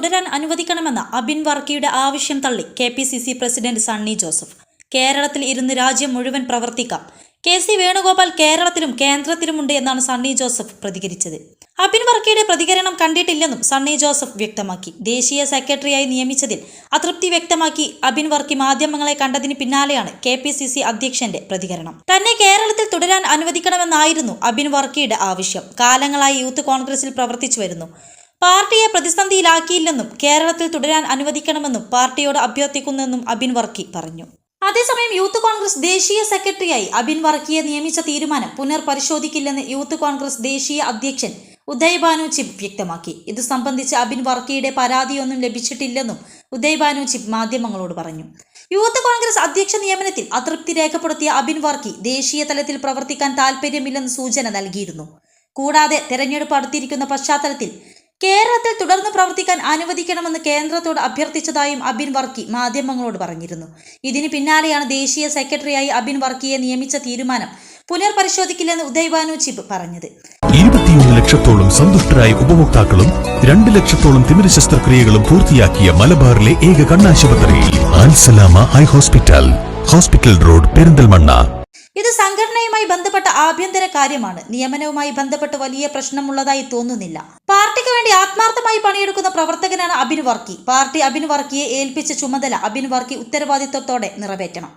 തുടരാൻ അനുവദിക്കണമെന്ന അബിൻ വർക്കിയുടെ ആവശ്യം തള്ളി K P C C president Sunny Joseph. കേരളത്തിൽ ഇരുന്ന് രാജ്യം മുഴുവൻ പ്രവർത്തിക്കാം. കെ സി വേണുഗോപാൽ കേരളത്തിലും കേന്ദ്രത്തിലുമുണ്ട് എന്നാണ് സണ്ണി ജോസഫ് പ്രതികരിച്ചത്. അബിൻ വർക്കിയുടെ പ്രതികരണം കണ്ടിട്ടില്ലെന്നും സണ്ണി ജോസഫ് വ്യക്തമാക്കി. ദേശീയ സെക്രട്ടറിയായി നിയമിച്ചതിൽ അതൃപ്തി വ്യക്തമാക്കി അബിൻ വർക്കി മാധ്യമങ്ങളെ കണ്ടതിന് പിന്നാലെയാണ് കെ പി സി സി അധ്യക്ഷന്റെ പ്രതികരണം. തന്നെ കേരളത്തിൽ തുടരാൻ അനുവദിക്കണമെന്നായിരുന്നു അബിൻ വർക്കിയുടെ ആവശ്യം. കാലങ്ങളായി യൂത്ത് കോൺഗ്രസിൽ പ്രവർത്തിച്ചു വരുന്നു. പാർട്ടിയെ പ്രതിസന്ധിയിലാക്കിയില്ലെന്നും കേരളത്തിൽ തുടരാൻ അനുവദിക്കണമെന്നും പാർട്ടിയോട് അഭ്യർത്ഥിക്കുന്നെന്നും അബിൻ വർക്കി പറഞ്ഞു. അതേസമയം യൂത്ത് കോൺഗ്രസ് ദേശീയ സെക്രട്ടറിയായി അബിൻ വർക്കിയെ നിയമിച്ച തീരുമാനം പുനർപരിശോധിക്കില്ലെന്ന് യൂത്ത് കോൺഗ്രസ് ദേശീയ അധ്യക്ഷൻ ഉദയ് ഭാനു ചിബ് വ്യക്തമാക്കി. ഇത് സംബന്ധിച്ച് അബിൻ വർക്കിയുടെ പരാതിയൊന്നും ലഭിച്ചിട്ടില്ലെന്നും ഉദയ് ഭാനു ചിബ് മാധ്യമങ്ങളോട് പറഞ്ഞു. യൂത്ത് കോൺഗ്രസ് അധ്യക്ഷ നിയമനത്തിൽ അതൃപ്തി രേഖപ്പെടുത്തിയ അബിൻ വർക്കി ദേശീയ തലത്തിൽ പ്രവർത്തിക്കാൻ താൽപ്പര്യമില്ലെന്ന് സൂചന നൽകിയിരുന്നു. കൂടാതെ തെരഞ്ഞെടുപ്പ് അടുത്തിരിക്കുന്ന പശ്ചാത്തലത്തിൽ കേരളത്തിൽ തുടർന്ന് പ്രവർത്തിക്കാൻ അനുവദിക്കണമെന്ന് കേന്ദ്രത്തോട് അഭ്യർത്ഥിച്ചതായും അബിൻ വർക്കി മാധ്യമങ്ങളോട് പറഞ്ഞിരുന്നു. ഇതിന് പിന്നാലെയാണ് ദേശീയ സെക്രട്ടറിയായി അബിൻ വർക്കിയെ നിയമിച്ച തീരുമാനം പുനർപരിശോധിക്കില്ലെന്ന് ഉദയ്വാനു ചിബ് പറഞ്ഞത്. ഇരുപത്തിയൊന്ന് ലക്ഷത്തോളം സന്തുഷ്ടരായ ഉപഭോക്താക്കളും രണ്ട് ലക്ഷത്തോളം തിമിര ശസ്ത്രക്രിയകളും പൂർത്തിയാക്കിയ മലബാറിലെ ഏക കണ്ണാശുപത്രി Ansalama eye hospital. Hospital road Perinthalmanna. ഇത് സംഘടനയുമായി ബന്ധപ്പെട്ട ആഭ്യന്തര കാര്യമാണ്. നിയമനവുമായി ബന്ധപ്പെട്ട് വലിയ പ്രശ്നമുള്ളതായി തോന്നുന്നില്ല. പാർട്ടിക്ക് വേണ്ടി ആത്മാർത്ഥമായി പണിയെടുക്കുന്ന പ്രവർത്തകനാണ് അബിൻ വർക്കി. പാർട്ടി അബിൻ വർക്കിയെ ഏൽപ്പിച്ച ചുമതല അബിൻ വർക്കി ഉത്തരവാദിത്വത്തോടെ നിറവേറ്റണം.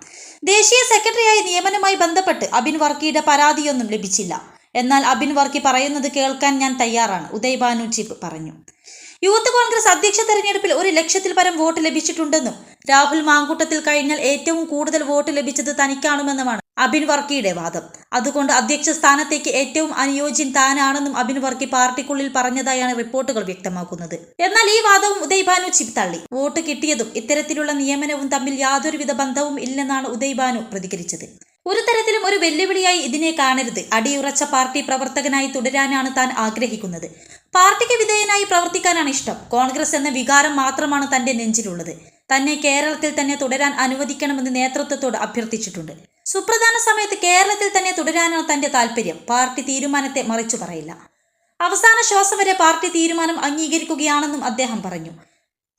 ദേശീയ സെക്രട്ടറിയായി നിയമനവുമായി ബന്ധപ്പെട്ട് അബിൻ വർക്കിയുടെ പരാതിയൊന്നും ലഭിച്ചില്ല. എന്നാൽ അബിൻ വർക്കി പറയുന്നത് കേൾക്കാൻ ഞാൻ തയ്യാറാണ് ഉദയ് ബാനു ചിബ് പറഞ്ഞു. യൂത്ത് കോൺഗ്രസ് അധ്യക്ഷ തെരഞ്ഞെടുപ്പിൽ ഒരു ലക്ഷത്തിൽ പരം വോട്ട് ലഭിച്ചിട്ടുണ്ടെന്നും രാഹുൽ മാങ്കൂട്ടത്തിൽ കഴിഞ്ഞാൽ ഏറ്റവും കൂടുതൽ വോട്ട് ലഭിച്ചത് തനിക്കാണുമെന്നുമാണ് അബിൻ വർക്കിയുടെ വാദം. അതുകൊണ്ട് അധ്യക്ഷ സ്ഥാനത്തേക്ക് ഏറ്റവും അനുയോജ്യൻ താനാണെന്നും അബിൻ വർക്കി പാർട്ടിക്കുള്ളിൽ പറഞ്ഞതായാണ് റിപ്പോർട്ടുകൾ വ്യക്തമാക്കുന്നത്. എന്നാൽ ഈ വാദവും ഉദയ് ചിപ്തള്ളി വോട്ട് കിട്ടിയതും ഇത്തരത്തിലുള്ള നിയമനവും തമ്മിൽ യാതൊരുവിധ ബന്ധവും ഇല്ലെന്നാണ് ഉദയ് ഭാനു പ്രതികരിച്ചത്. ഒരു തരത്തിലും ഒരു വെല്ലുവിളിയായി ഇതിനെ കാണരുത്. അടിയുറച്ച പാർട്ടി പ്രവർത്തകനായി തുടരാനാണ് താൻ ആഗ്രഹിക്കുന്നത്. പാർട്ടിക്ക് വിധേയനായി പ്രവർത്തിക്കാനാണ് ഇഷ്ടം. കോൺഗ്രസ് എന്ന വികാരം മാത്രമാണ് തന്റെ നെഞ്ചിലുള്ളത്. തന്നെ കേരളത്തിൽ തന്നെ തുടരാൻ അനുവദിക്കണമെന്ന് നേതൃത്വത്തോട് അഭ്യർത്ഥിച്ചിട്ടുണ്ട്. സുപ്രധാന സമയത്ത് കേരളത്തിൽ തന്നെ തുടരാനാണ് തന്റെ താല്പര്യം. പാർട്ടി തീരുമാനത്തെ മറിച്ചു പറയില്ല. അവസാന ശ്വാസം വരെ പാർട്ടി തീരുമാനം അംഗീകരിക്കുകയാണെന്നും അദ്ദേഹം പറഞ്ഞു.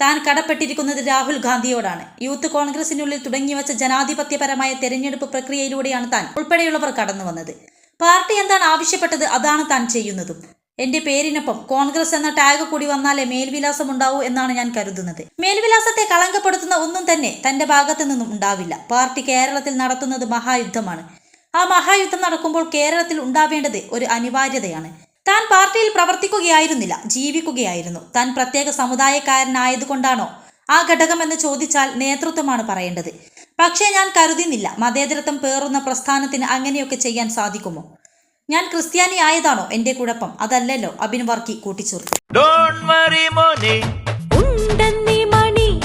താൻ കടപ്പെട്ടിരിക്കുന്നത് രാഹുൽ ഗാന്ധിയോടാണ്. യൂത്ത് കോൺഗ്രസിനുള്ളിൽ തുടങ്ങിവച്ച ജനാധിപത്യപരമായ തെരഞ്ഞെടുപ്പ് പ്രക്രിയയിലൂടെയാണ് താൻ ഉൾപ്പെടെയുള്ളവർ കടന്നു വന്നത് പാർട്ടി എന്താണ് ആവശ്യപ്പെട്ടത് അതാണ് താൻ ചെയ്യുന്നതും. എന്റെ പേരിനൊപ്പം കോൺഗ്രസ് എന്ന ടാഗ് കൂടി വന്നാലേ മേൽവിലാസം ഉണ്ടാവൂ എന്നാണ് ഞാൻ കരുതുന്നത്. മേൽവിലാസത്തെ കളങ്കപ്പെടുത്തുന്ന ഒന്നും തന്നെ തന്റെ ഭാഗത്തു നിന്നും ഉണ്ടാവില്ല. പാർട്ടി കേരളത്തിൽ നടത്തുന്നത് മഹായുദ്ധമാണ്. ആ മഹായുദ്ധം നടക്കുമ്പോൾ കേരളത്തിൽ ഉണ്ടാവേണ്ടത് ഒരു അനിവാര്യതയാണ്. താൻ പാർട്ടിയിൽ പ്രവർത്തിക്കുകയായിരുന്നില്ല ജീവിക്കുകയായിരുന്നു. താൻ പ്രത്യേക സമുദായക്കാരനായതുകൊണ്ടാണോ ആ ഘടകം എന്ന് ചോദിച്ചാൽ നേതൃത്വമാണ് പറയേണ്ടത്. പക്ഷേ ഞാൻ കരുതുന്നില്ല മതേതരത്വം പേറുന്ന പ്രസ്ഥാനത്തിന് അങ്ങനെയൊക്കെ ചെയ്യാൻ സാധിക്കുമോ? ഞാൻ ക്രിസ്ത്യാനി ആയതാണോ എന്റെ കുഴപ്പം? അതല്ലല്ലോ അബിൻ വർക്കി കൂട്ടിച്ചേർത്തു. ഡോണ്ട് വറി മോനെ. ഉണ്ടെന്നീ മണി.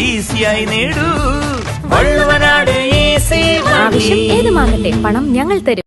ഈസിയായി നേടൂ. വള്ളുവനാട് ഈസി ആവശ്യം ഏതുമാകട്ടെ പണം ഞങ്ങൾ തരും.